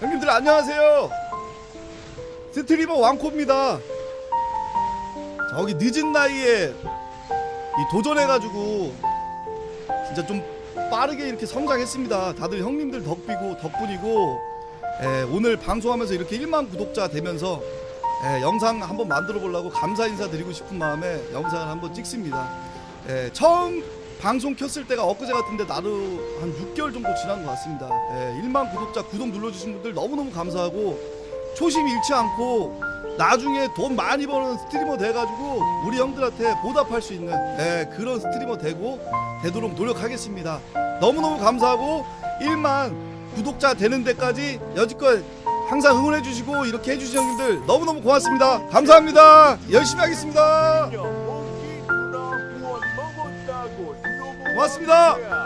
형님들 안녕하세요. 스트리머 왕코입니다. 저기 늦은 나이에 이 도전해가지고 진짜 좀 빠르게 이렇게 성장했습니다. 다들 형님들 덕비고 덕분이고 예, 오늘 방송하면서 이렇게 1만 구독자 되면서 예, 영상 한번 만들어 보려고 감사 인사 드리고 싶은 마음에 영상을 한번 찍습니다. 예, 처음 방송 켰을 때가 엊그제 같은데 나도 한 6개월 정도 지난 것 같습니다. 예, 1만 구독자 구독 눌러주신 분들 너무너무 감사하고 초심 잃지 않고 나중에 돈 많이 버는 스트리머 돼가지고 우리 형들한테 보답할 수 있는 예, 그런 스트리머 되고 되도록 노력하겠습니다. 너무너무 감사하고 1만 구독자 되는 데까지 여지껏 항상 응원해 주시고 이렇게 해주신 형님들 너무너무 고맙습니다. 감사합니다. 열심히 하겠습니다. 고맙습니다.